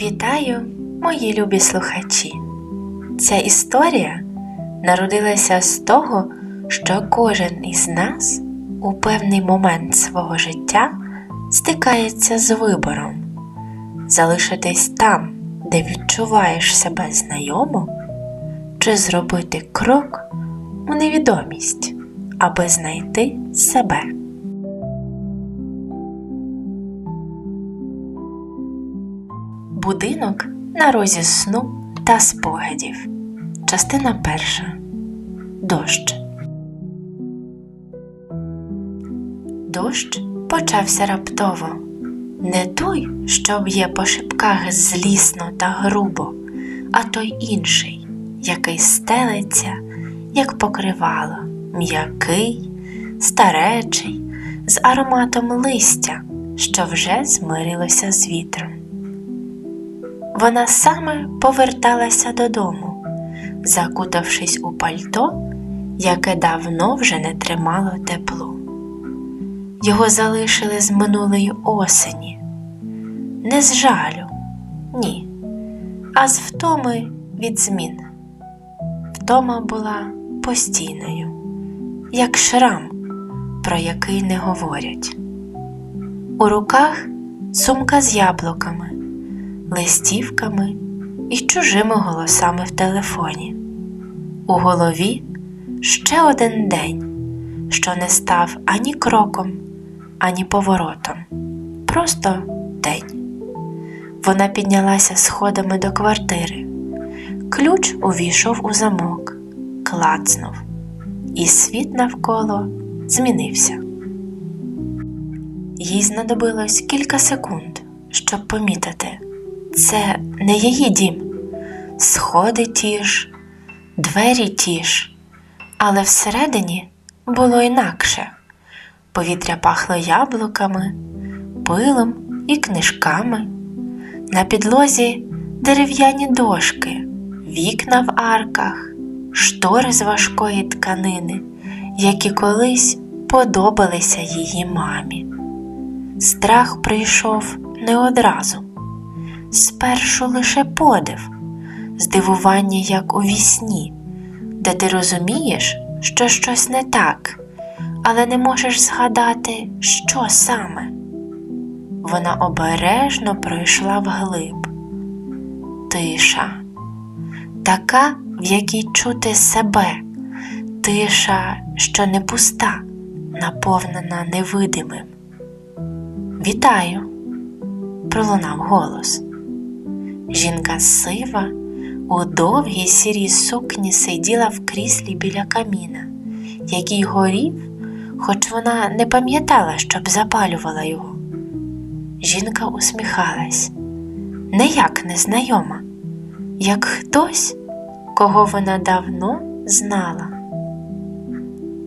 Вітаю, мої любі слухачі! Ця історія народилася з того, що кожен із нас у певний момент свого життя стикається з вибором залишитись там, де відчуваєш себе знайомо, чи зробити крок у невідомість, аби знайти себе. Будинок на розі сну та спогадів. Частина перша. Дощ. Дощ почався раптово. Не той, що б'є по шипках злісно та грубо, а той інший, який стелиться, як покривало, м'який, старечий, з ароматом листя, що вже змирилося з вітром. Вона саме поверталася додому, закутавшись у пальто, яке давно вже не тримало тепло. Його залишили з минулої осені, не з жалю, ні, а з втоми від змін. Втома була постійною, як шрам, про який не говорять. У руках сумка з яблуками листівками і чужими голосами в телефоні. У голові ще один день, що не став ані кроком, ані поворотом. Просто день. Вона піднялася сходами до квартири. Ключ увійшов у замок, клацнув, і світ навколо змінився. Їй знадобилось кілька секунд, щоб помітити це не її дім. Сходи ті ж, двері ті ж, але всередині було інакше. Повітря пахло яблуками, пилом і книжками. На підлозі дерев'яні дошки, вікна в арках, штори з важкої тканини, які колись подобалися її мамі. Страх прийшов не одразу спершу лише подив, здивування, як у вісні, де ти розумієш, що щось не так, але не можеш згадати, що саме. Вона обережно пройшла вглиб. Тиша, така, в якій чути себе, тиша, що не пуста, наповнена невидимим. Вітаю! пролунав голос. Жінка сива у довгій сірій сукні сиділа в кріслі біля каміна, який горів, хоч вона не пам'ятала, щоб запалювала його. Жінка усміхалась, не як незнайома, як хтось, кого вона давно знала.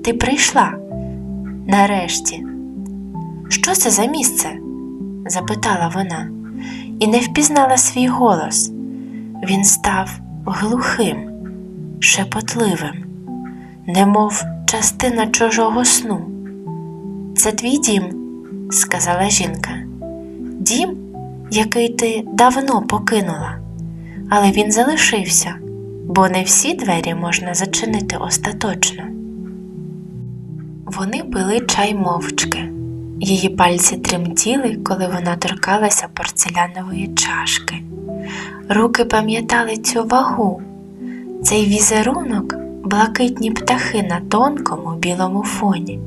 Ти прийшла нарешті. Що це за місце? запитала вона і не впізнала свій голос. Він став глухим, шепотливим, немов частина чужого сну. Це твій дім, сказала жінка. Дім, який ти давно покинула, але він залишився, бо не всі двері можна зачинити остаточно. Вони пили чай мовчки. Її пальці тремтіли, коли вона торкалася порцелянової чашки. Руки пам'ятали цю вагу, цей візерунок, блакитні птахи на тонкому білому фоні.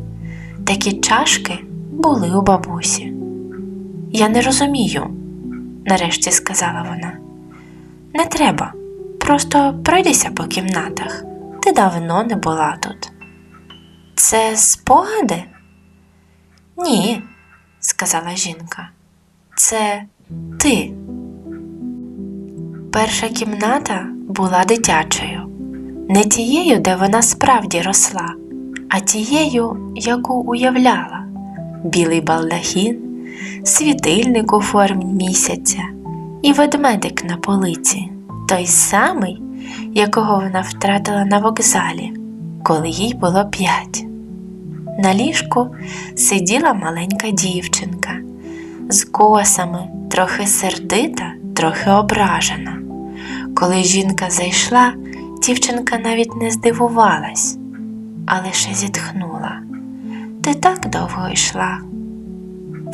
Такі чашки були у бабусі. Я не розумію, нарешті сказала вона. Не треба, просто пройдися по кімнатах. Ти давно не була тут. Це спогади? Ні, сказала жінка. Це ти. Перша кімната була дитячою, не тією, де вона справді росла, а тією, яку уявляла білий балдахін, світильник у формі місяця і ведмедик на полиці, той самий, якого вона втратила на вокзалі, коли їй було п'ять. На ліжку сиділа маленька дівчинка з косами, трохи сердита трохи ображена. Коли жінка зайшла, дівчинка навіть не здивувалась, а лише зітхнула. Ти так довго йшла.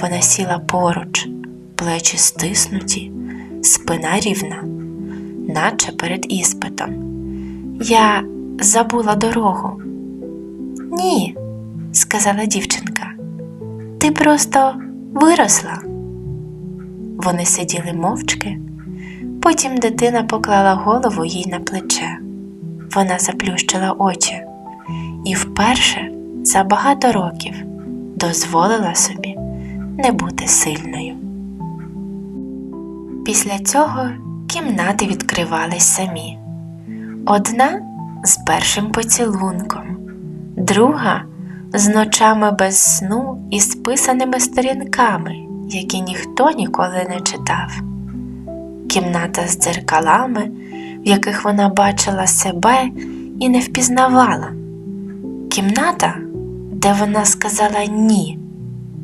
Вона сіла поруч, плечі стиснуті, спина рівна, наче перед іспитом. Я забула дорогу. Ні, сказала дівчинка. Ти просто виросла. Вони сиділи мовчки. Потім дитина поклала голову їй на плече. Вона заплющила очі і вперше за багато років дозволила собі не бути сильною. Після цього кімнати відкривались самі. Одна з першим поцілунком, друга з ночами без сну і списаними сторінками, які ніхто ніколи не читав. Кімната з дзеркалами, в яких вона бачила себе і не впізнавала. Кімната, де вона сказала ні,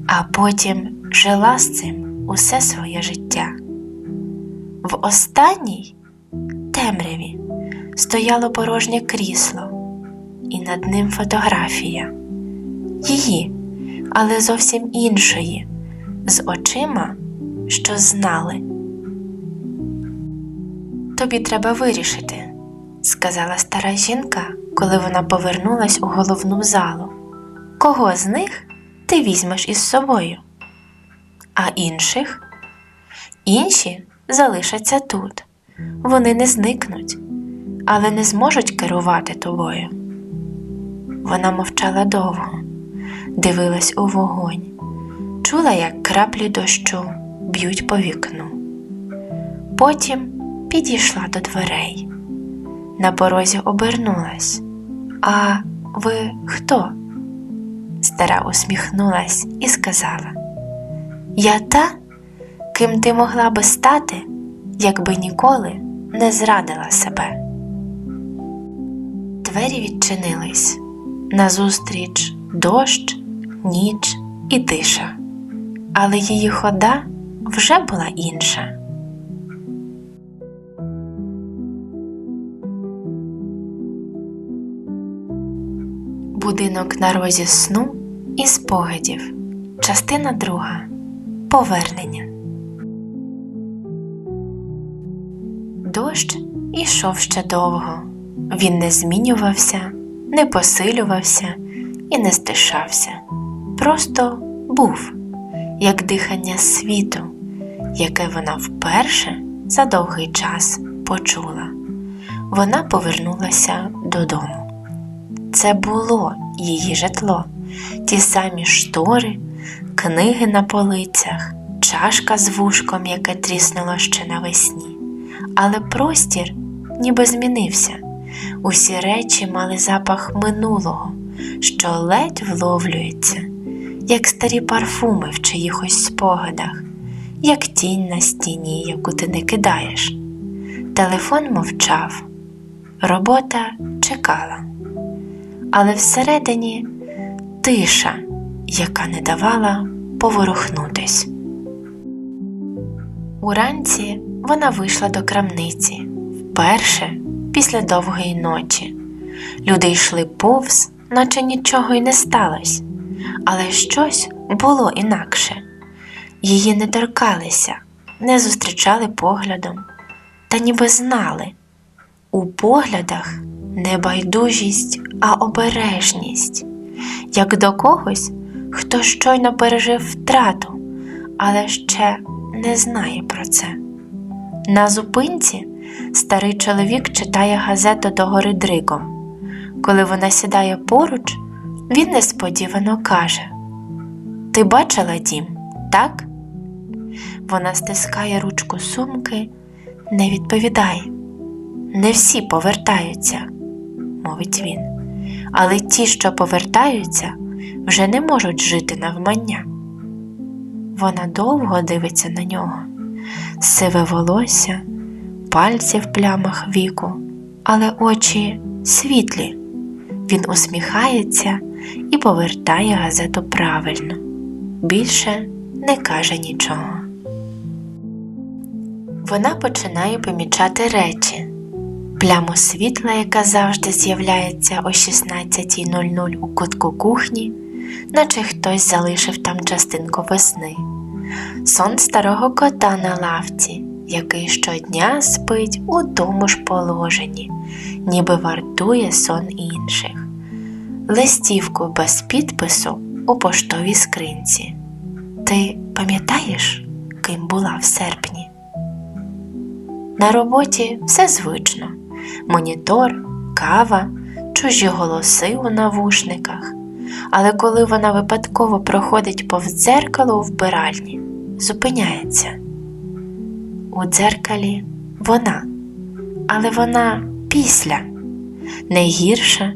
а потім жила з цим усе своє життя. В останній темряві стояло порожнє крісло, і над ним фотографія її, але зовсім іншої, з очима, що знали. Тобі треба вирішити, сказала стара жінка, коли вона повернулась у головну залу. Кого з них ти візьмеш із собою? А інших? Інші залишаться тут. Вони не зникнуть, але не зможуть керувати тобою. Вона мовчала довго, дивилась у вогонь, чула, як краплі дощу б'ють по вікну. Потім підійшла до дверей. На порозі обернулась. А ви хто? Стара усміхнулась і сказала: Я та, ким ти могла би стати, якби ніколи не зрадила себе. Двері відчинились назустріч дощ, ніч і тиша, але її хода вже була інша. Будинок на розі сну і спогадів. Частина друга. Повернення. Дощ ішов ще довго. Він не змінювався, не посилювався і не стишався. Просто був, як дихання світу, яке вона вперше за довгий час почула. Вона повернулася додому. Це було її житло, ті самі штори, книги на полицях, чашка з вушком, яке тріснуло ще навесні. Але простір ніби змінився. Усі речі мали запах минулого, що ледь вловлюється, як старі парфуми в чиїхось спогадах, як тінь на стіні, яку ти не кидаєш. Телефон мовчав, робота чекала але всередині тиша, яка не давала поворухнутись. Уранці вона вийшла до крамниці вперше після довгої ночі. Люди йшли повз, наче нічого й не сталося, але щось було інакше. Її не торкалися, не зустрічали поглядом, та ніби знали у поглядах не байдужість, а обережність, як до когось, хто щойно пережив втрату, але ще не знає про це. На зупинці старий чоловік читає газету догори дригом. Коли вона сідає поруч, він несподівано каже: Ти бачила дім, так? Вона стискає ручку сумки, не відповідає. Не всі повертаються мовить він. Але ті, що повертаються, вже не можуть жити навмання. Вона довго дивиться на нього, сиве волосся, пальці в плямах віку, але очі світлі. Він усміхається і повертає газету правильно, більше не каже нічого. Вона починає помічати речі. Пляму світла, яка завжди з'являється о 16.00 у кутку кухні, наче хтось залишив там частинку весни. Сон старого кота на лавці, який щодня спить у тому ж положенні, ніби вартує сон інших, листівку без підпису у поштовій скринці. Ти пам'ятаєш, ким була в серпні? На роботі все звично: монітор, кава, чужі голоси у навушниках. Але коли вона випадково проходить повз дзеркало у вбиральні, зупиняється. У дзеркалі вона, але вона після, не гірша,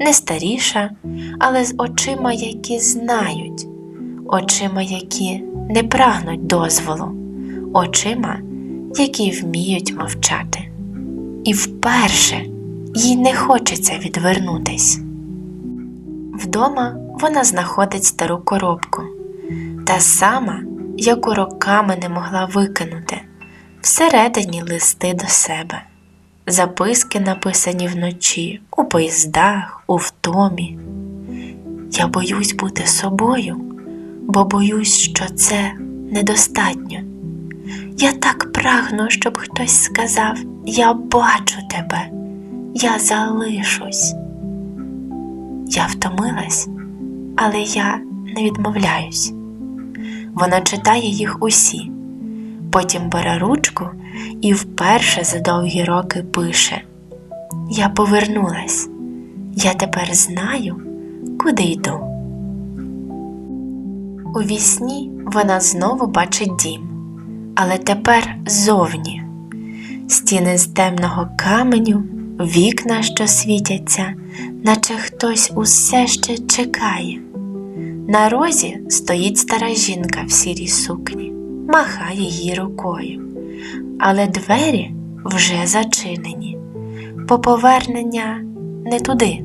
не старіша, але з очима, які знають, очима, які не прагнуть дозволу, очима, які вміють мовчати. І вперше їй не хочеться відвернутись. Вдома вона знаходить стару коробку, та сама, яку роками не могла викинути, всередині листи до себе, записки, написані вночі, у поїздах, у втомі. Я боюсь бути собою, бо боюсь, що це недостатньо. Я так прагну, щоб хтось сказав: Я бачу тебе, я залишусь. Я втомилась, але я не відмовляюсь. Вона читає їх усі, потім бере ручку і вперше за довгі роки пише: Я повернулась, я тепер знаю, куди йду. У вісні вона знову бачить дім, але тепер зовні. Стіни з темного каменю, вікна, що світяться, наче хтось усе ще чекає. На розі стоїть стара жінка в сірій сукні, махає їй рукою, але двері вже зачинені. По повернення не туди,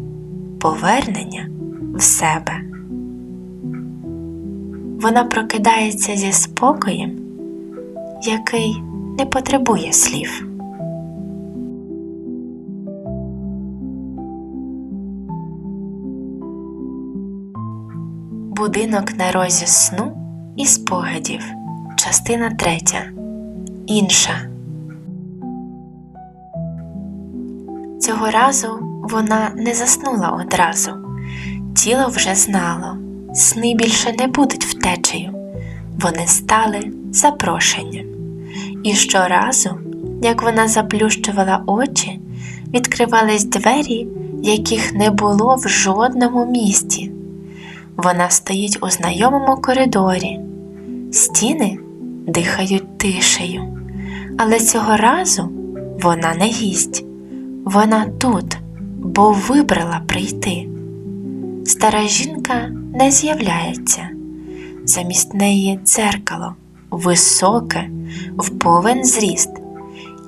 повернення в себе. Вона прокидається зі спокоєм, який не потребує слів. Будинок на розі сну і спогадів. Частина третя. Інша. Цього разу вона не заснула одразу. Тіло вже знало, сни більше не будуть втечею. Вони стали запрошенням. І щоразу, як вона заплющувала очі, відкривались двері, яких не було в жодному місті. Вона стоїть у знайомому коридорі. Стіни дихають тишею, але цього разу вона не гість. Вона тут, бо вибрала прийти. Стара жінка не з'являється. Замість неї дзеркало, високе, в повен зріст,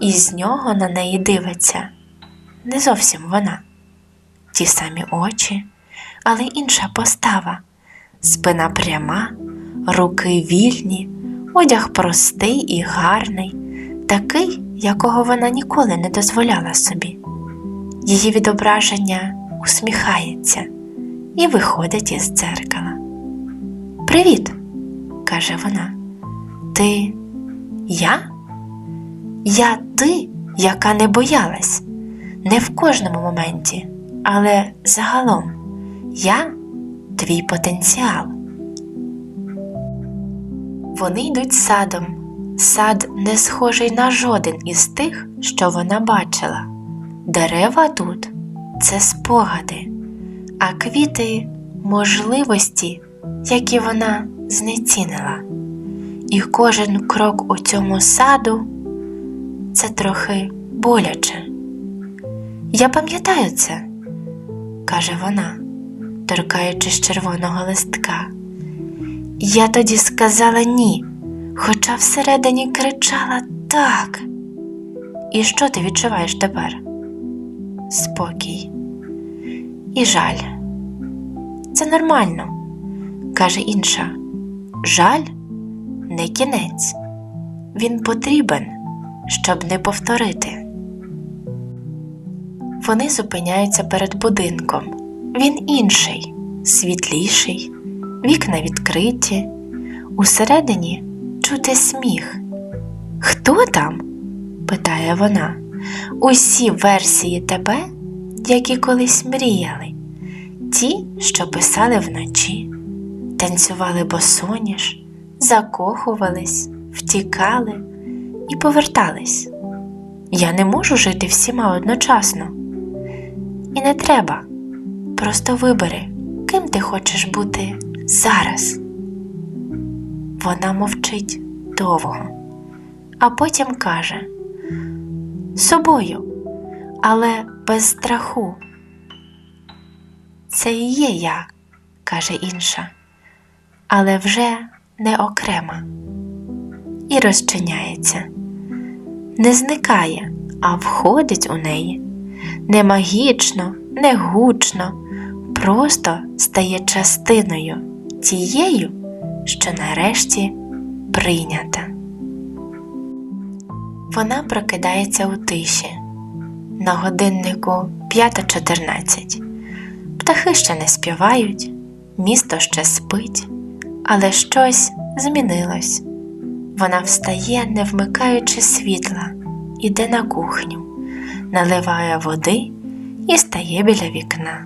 і з нього на неї дивиться не зовсім вона. Ті самі очі, але інша постава, спина пряма, руки вільні, одяг простий і гарний, такий, якого вона ніколи не дозволяла собі. Її відображення усміхається і виходить із дзеркала. Привіт, каже вона. Ти я? Я ти, яка не боялась, не в кожному моменті, але загалом я твій потенціал. Вони йдуть садом. Сад не схожий на жоден із тих, що вона бачила. Дерева тут це спогади, а квіти можливості, які вона знецінила. І кожен крок у цьому саду це трохи боляче. Я пам'ятаю це, каже вона, торкаючись червоного листка. Я тоді сказала ні, хоча всередині кричала так. І що ти відчуваєш тепер? Спокій і жаль. Це нормально, каже інша. Жаль не кінець. Він потрібен, щоб не повторити. Вони зупиняються перед будинком. Він інший, світліший, вікна відкриті. Усередині чути сміх. Хто там? питає вона. Усі версії тебе, які колись мріяли, ті, що писали вночі, танцювали босоніж, закохувались, втікали і повертались. Я не можу жити всіма одночасно. І не треба. Просто вибери, ким ти хочеш бути зараз. Вона мовчить довго, а потім каже собою, але без страху. Це і є я, каже інша, але вже не окрема. І розчиняється, не зникає, а входить у неї не магічно, не гучно, просто стає частиною тією, що нарешті прийнята. Вона прокидається у тиші. На годиннику 5.14. Птахи ще не співають, місто ще спить, але щось змінилось. Вона встає, не вмикаючи світла, іде на кухню, наливає води і стає біля вікна.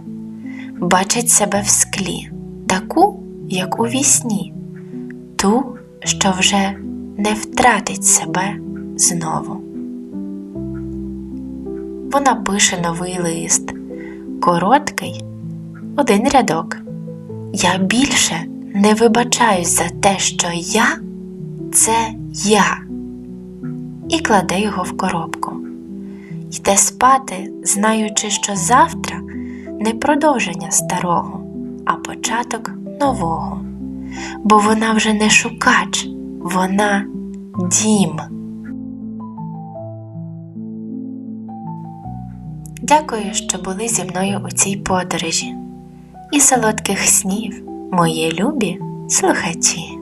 Бачить себе в склі, таку, як у вісні, ту, що вже не втратить себе знову. Вона пише новий лист, короткий, один рядок. Я більше не вибачаюсь за те, що я це я, і кладе його в коробку. Йде спати, знаючи, що завтра не продовження старого, а початок нового. Бо вона вже не шукач, вона дім. Дякую, що були зі мною у цій подорожі. І солодких снів, мої любі слухачі.